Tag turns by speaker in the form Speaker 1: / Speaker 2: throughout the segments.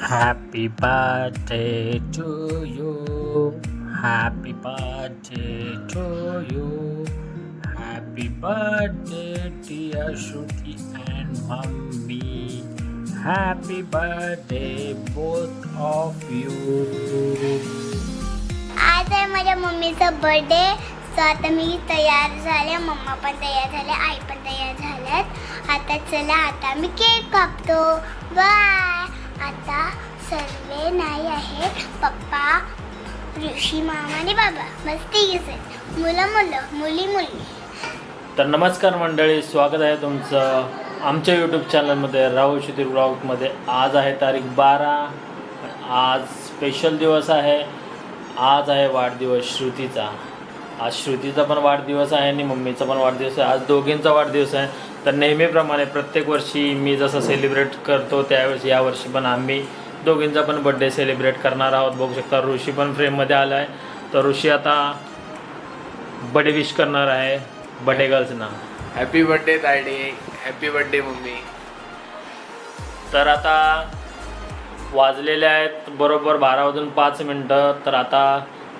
Speaker 1: Happy birthday to you. Happy birthday to you. Happy birthday, dear Shruti and Mummy. Happy birthday, both of you.
Speaker 2: आज आहे माझ्या मम्मीचा birthday so आता मी तयार झाले मम्मा पण तयार झाले आई पण तयार झाल्यात आता चला आता मी केक कापतो बाय आता सर्वे नाही आहेत. पप्पा ऋषी मामा आणि बाबा. बस तिघेच आहेत मुलं मुलं मुली मुली.
Speaker 1: तर नमस्कार मंडळी स्वागत आहे तुमचं आमच्या यूट्यूब चॅनलमध्ये राहुल शिथिर ब्लॉगमध्ये आज आहे तारीख बारा. आज स्पेशल दिवस आहे. आज आहे वाढदिवस श्रुतीचा. आज श्रुतीचा पण वाढदिवस आहे आणि मम्मीचा पण वाढदिवस आहे. आज दोघींचा वाढदिवस आहे. तर नेहमीप्रमाणे प्रत्येक वर्षी मी जसं सेलिब्रेट करतो त्यावेळेस यावर्षी पण आम्ही दोघींचा पण बड्डे सेलिब्रेट करणार आहोत. बघू शकता ऋषी पण फ्रेममध्ये आला आहे तर ऋषी आता बडे विश करणार आहे बडे गर्ल्सना
Speaker 3: हॅपी बर्थडे तायडे हॅपी बर्थडे मम्मी.
Speaker 1: तर आता वाजलेले आहेत बरोबर बारा वाजून पाच मिनटं. तर आता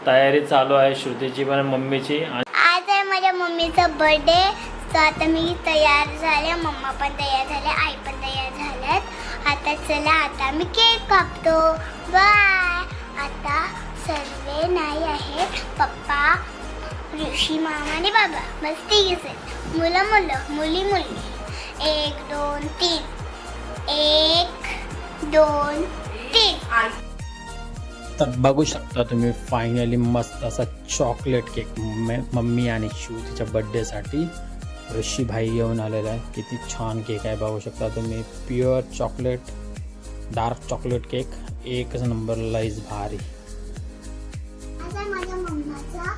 Speaker 1: तयारी चालू आहे श्रुतीची पण मम्मीची. आणि
Speaker 2: आज आहे माझ्या मम्मीचा बर्थडे तर आता मी तयार झाले मम्मा पण तयार झाले आई पण तयार झाल्यात. आता चला आता मी केक कापतो. बाय. आता सर्वे नाही आहेत. पप्पा ऋषी मामा आणि बाबा. बस तिघेच आहेत मुलं मुलं मुली मुली. एक दोन तीन. एक दोन तीन.
Speaker 1: तर बघू शकता तुम्ही फायनली मस्त असा चॉकलेट केक मम्मी आणि श्रुतीच्या बड्डेसाठी ऋषी भाई येऊन आलेला आहे. किती छान केक आहे बघू शकता तुम्ही. Pure chocolate dark chocolate cake एकच नंबर लाईज भारी.
Speaker 2: माझ्या मम्माचा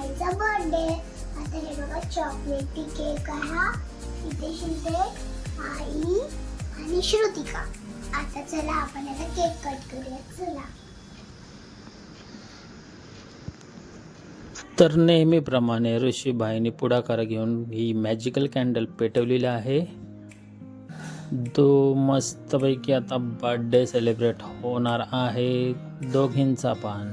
Speaker 2: आईचा बर्थडे आता हे बघा चॉकलेटी केक आहे इथे शिंदे आई आणि श्रुतिका. आता चला आपण याचा केक कट करूया. चला.
Speaker 1: तर नेहमीप्रमाणे ऋषीबाईंनी पुढाकार घेऊन ही मॅजिकल कॅन्डल पेटवलेली आहे. दो मस्तपैकी आता बर्थडे सेलिब्रेट होणार आहे दोघींचा पण.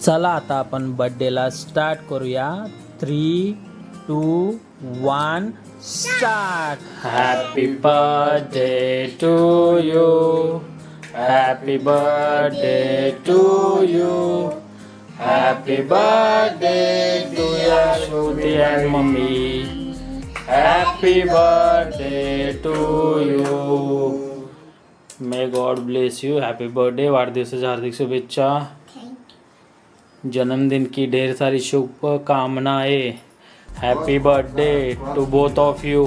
Speaker 1: चला आता आपण बर्थडेला स्टार्ट करूया. Three two one start happy birthday to you happy birthday to you happy birthday to या Shruti and mummy happy birthday to you may God bless you happy birthday वाढदिवसाच्या हार्दिक शुभेच्छा जन्मदिन की ढेर सारी शुभकामनाएं happy birthday to both of you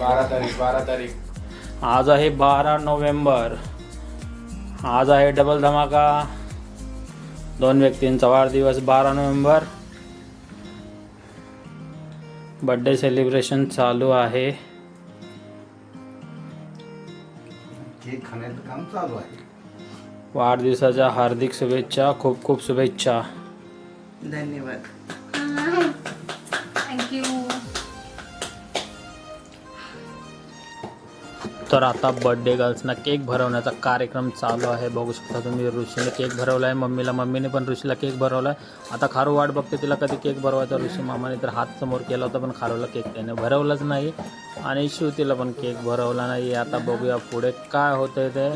Speaker 3: बारा तारीख बारा तारीख।
Speaker 1: आज आहे बारा नोव्हेंबर. आज आहे डबल धमाका. दोन व्यक्तींचा वाढदिवस बारा नोव्हेंबर. बर्थडे सेलिब्रेशन चालू आहे.
Speaker 4: केक खाण्याचं काम चालू आहे.
Speaker 1: वाढदिवसाच्या हार्दिक शुभेच्छा खूप खूप शुभेच्छा.
Speaker 5: धन्यवाद.
Speaker 1: तर आता बर्थडे गर्ल्सना केक भरवण्याचा कार्यक्रम चालू आहे. बघू शकता तुम्ही ऋषीने केक भरवला आहे मम्मीला मम्मीने पण ऋषीला केक भरवला आहे आता खारू वाट बघते तिला कधी केक भरवायचा? ऋषी मामाने तर हात समोर केला होता पण खारूला केक त्याने भरवलाच नाही. आणि शिवतीला पण केक भरवला नाही आता बघूया पुढे काय होतं ते.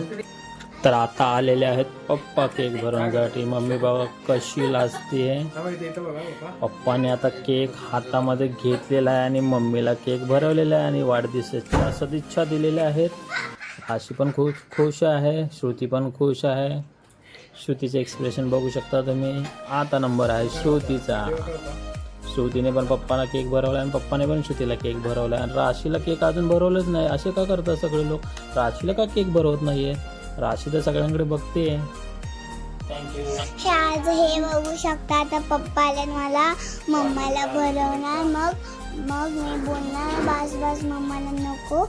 Speaker 1: तर आता आलेले आहेत पप्पा केक भरवण्यासाठी मम्मी बाबा कशी लाजते पप्पाने आता केक हातामध्ये घेतलेला आहे आणि मम्मीला केक भरवलेला आहे आणि वाढदिवसाच्या सदिच्छा दिलेल्या आहेत. आशी पण खूप खुश आहे श्रुती पण खुश आहे. श्रुतीचे एक्सप्रेशन बघू शकता तुम्ही. आता नंबर आहे श्रुतीचा. श्रुतीने पण पप्पाला केक भरवला आणि पप्पाने पण श्रुतीला केक भरवला. आणि राशीला केक अजून भरवलंच नाही. असे का करतात सगळे लोक? राशीला का केक भरवत नाही आहे राशी तर सगळ्यांकडे बघते. थँक्यू
Speaker 2: हे आज हे बघू शकता आता पप्पा आले मला मम्माला भरवणार मग मग मी बोलणार. बास बास मम्माला नको.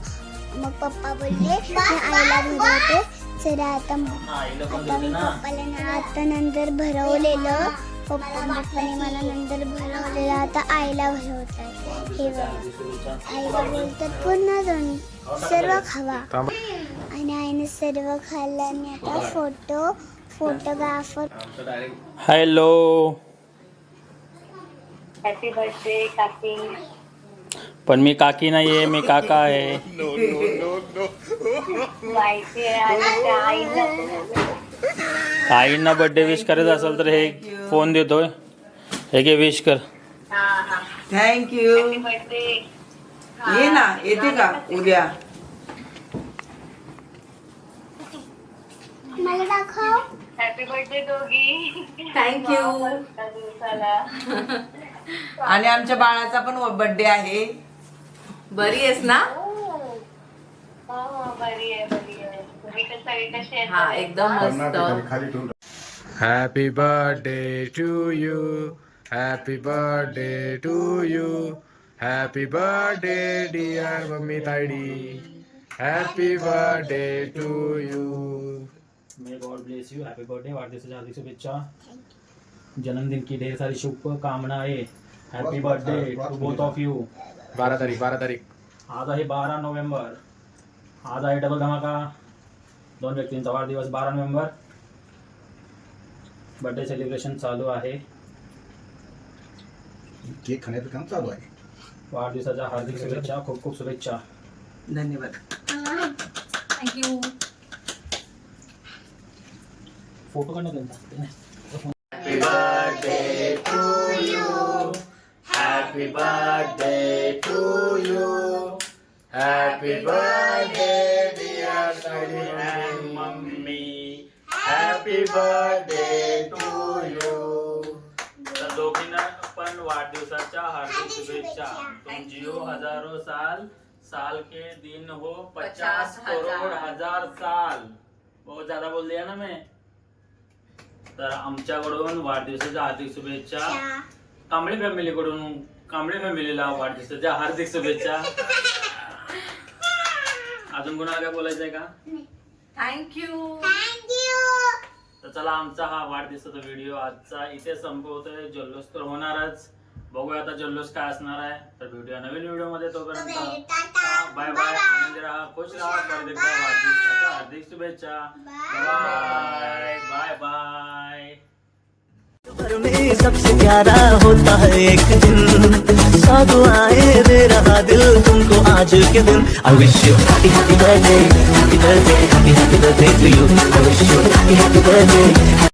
Speaker 2: मग पप्पा बोलले मी आईला भरवते चला आता आता मी पप्पाला ना आता नंतर भरवलेलं. पप्पा पप्पाने मला नंतर भरवलेलं. आता आईला भरवतात. हे बघ. आईला बोलतात पुन्हा जाऊन सर्व खावा. आणि सर्व खाल्लं आणि आता photo photographer.
Speaker 1: Hello.
Speaker 6: Happy birthday काकी.
Speaker 1: पण मी काकी नाही आहे मी काका आहे.
Speaker 6: माहिती आहे
Speaker 1: आईंना बर्थडे विश करायचा असेल तर हे फोन देतोय. हे घे विश कर.
Speaker 6: हा हा.
Speaker 5: थँक्यू
Speaker 6: हॅपी बर्थडे
Speaker 5: ये ना येते का? उद्या
Speaker 2: मला दाखव
Speaker 6: हॅपी बर्थडे दोघी.
Speaker 5: थँक्यू
Speaker 6: दिवसाला.
Speaker 5: आणि आमच्या बाळाचा पण बर्थडे आहे. बरी आहेस ना?
Speaker 6: हो. हो बरी आहे बरी आहे. तुम्ही तर सगळे कसे आहेत?
Speaker 5: हा एकदम मस्त.
Speaker 4: खाली ठेवून
Speaker 3: happy birthday to you happy birthday to you happy birthday dear mummy तायडी happy birthday to you
Speaker 1: may God bless you happy birthday वाढदिवसाच्या हार्दिक शुभेच्छा जन्मदिन की ढेर सारी शुभकामनाएँ happy birthday to both of you
Speaker 3: बारा तारीख बारा तारीख।
Speaker 1: आज आहे बारा नोव्हेंबर आज आहे डबल धमाका। दोन व्यक्तींचा वाढदिवस बारा नोव्हेंबर बर्थडे सेलिब्रेशन चालू आहे.
Speaker 4: केक खाण्याचं काम चालू आहे.
Speaker 1: वाढदिवसाच्या हार्दिक शुभेच्छा खूप खूप शुभेच्छा.
Speaker 5: धन्यवाद.
Speaker 1: फोटो काढणं त्यांचा
Speaker 3: happy birthday to you happy birthday dear तायडी
Speaker 1: mummy
Speaker 3: happy birthday to you
Speaker 1: तर दोघींना पण वाढदिवसाच्या हार्दिक शुभेच्छा. तुम जियो हजारो साल साल के दिन हो पचास करोड हजार साल. बहुत ज्यादा बोल दिया ना मैं. तर आमच्याकडून वाढदिवसाच्या हार्दिक शुभेच्छा. कांबळे फॅमिलीकडून कांबळे फॅमिलीला वाढदिवसाच्या हार्दिक शुभेच्छा. अजून कोणाला काय बोलायचंय का?
Speaker 5: थँक्यू
Speaker 2: थँक्यू
Speaker 1: तर चला आमचा हा वाढदिवसाचा व्हिडिओ आजचा इथे संपवतोय. जल्लोष तर होणारच. बघूया आता जल्लोष काय असणार आहे. तर व्हिडिओ नवीन व्हिडिओमध्ये तोपर्यंत बाय बाय आनंदी राहा खुश राहा. हार्दिक शुभेच्छा. बाय
Speaker 7: सबसे प्यारा होता है एक दिन। साधु आए दे रहा दिल तुमको आज के दिन। I wish you happy happy birthday happy birthday happy happy birthday to you I wish you happy happy birthday